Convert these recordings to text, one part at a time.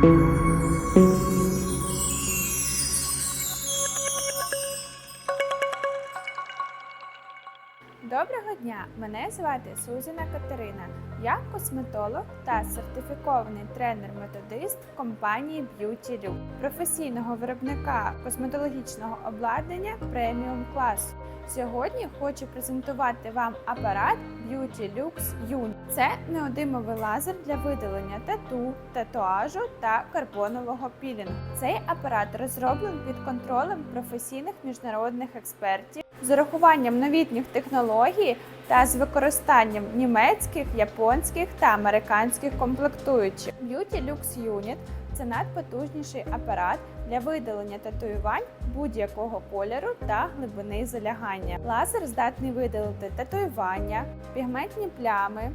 Доброго дня! Мене звати Сузіна Катерина. Я косметолог та сертифікований тренер-методист компанії Beauty Look, професійного виробника косметологічного обладнання преміум класу. Сьогодні хочу презентувати вам апарат Beauty Lux Uni. Це неодимовий лазер для видалення тату, татуажу та карбонового пілінгу. Цей апарат розроблений під контролем професійних міжнародних експертів з урахуванням новітніх технологій та з використанням німецьких, японських та американських комплектуючих. Beauty Lux Unit – це надпотужніший апарат для видалення татуювань будь-якого кольору та глибини залягання. Лазер здатний видалити татуювання, пігментні плями,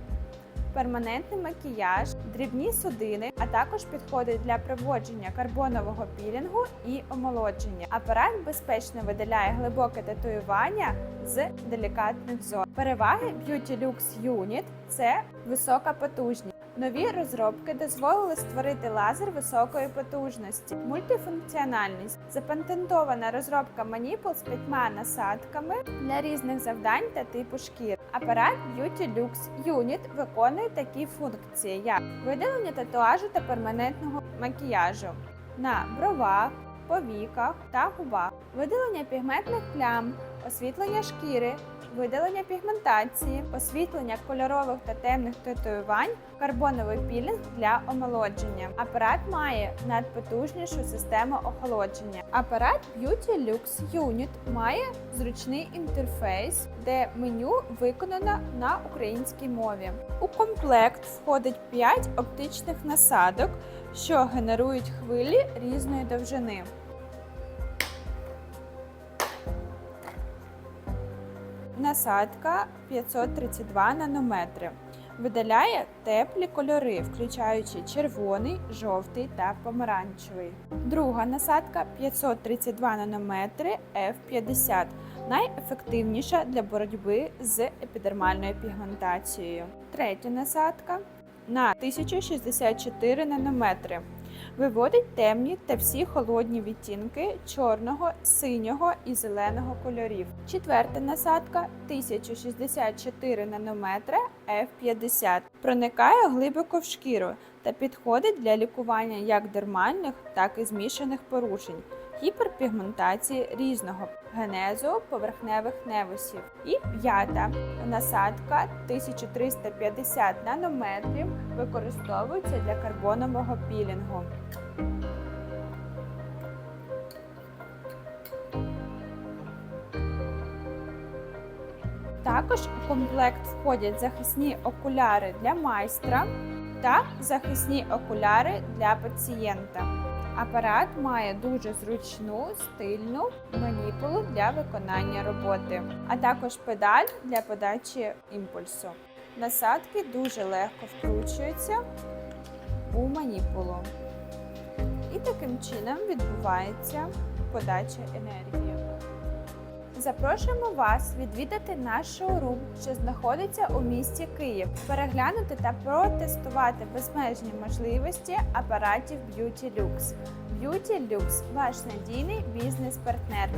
перманентний макіяж, дрібні судини, а також підходить для проводження карбонового пілінгу і омолодження. Апарат безпечно видаляє глибоке татуювання з делікатних зон. Переваги Beauty Lux Unit – це висока потужність. Нові розробки дозволили створити лазер високої потужності, мультифункціональність, запатентована розробка маніпул з п'ятьма насадками для різних завдань та типу шкір. Апарат Beauty Lux Unit виконує такі функції, як видалення татуажу та перманентного макіяжу на бровах, повіках та губах, видалення пігментних плям, освітлення шкіри, видалення пігментації, освітлення кольорових та темних татуювань, карбоновий пілінг для омолодження. Апарат має надпотужнішу систему охолодження. Апарат Beauty Lux Unit має зручний інтерфейс, де меню виконано на українській мові. У комплект входить 5 оптичних насадок, що генерують хвилі різної довжини. Насадка 532 нанометри. Видаляє теплі кольори, включаючи червоний, жовтий та помаранчевий. Друга насадка 532 нанометри F50, найефективніша для боротьби з епідермальною пігментацією. Третя насадка на 1064 нанометри. Виводить темні та всі холодні відтінки чорного, синього і зеленого кольорів. Четверта насадка 1064 нанометри F50. Проникає глибоко в шкіру та підходить для лікування як дермальних, так і змішаних порушень, гіперпігментації різного генезу поверхневих невусів. І п'ята насадка 1350 нанометрів використовується для карбонового пілінгу. Також у комплект входять захисні окуляри для майстра та захисні окуляри для пацієнта. Апарат має дуже зручну стильну маніпулу для виконання роботи, а також педаль для подачі імпульсу. Насадки дуже легко вкручуються у маніпулу. І таким чином відбувається подача енергії. Запрошуємо вас відвідати наш шоурум, що знаходиться у місті Київ, переглянути та протестувати безмежні можливості апаратів Beauty Lux. Beauty Lux – ваш надійний бізнес-партнер.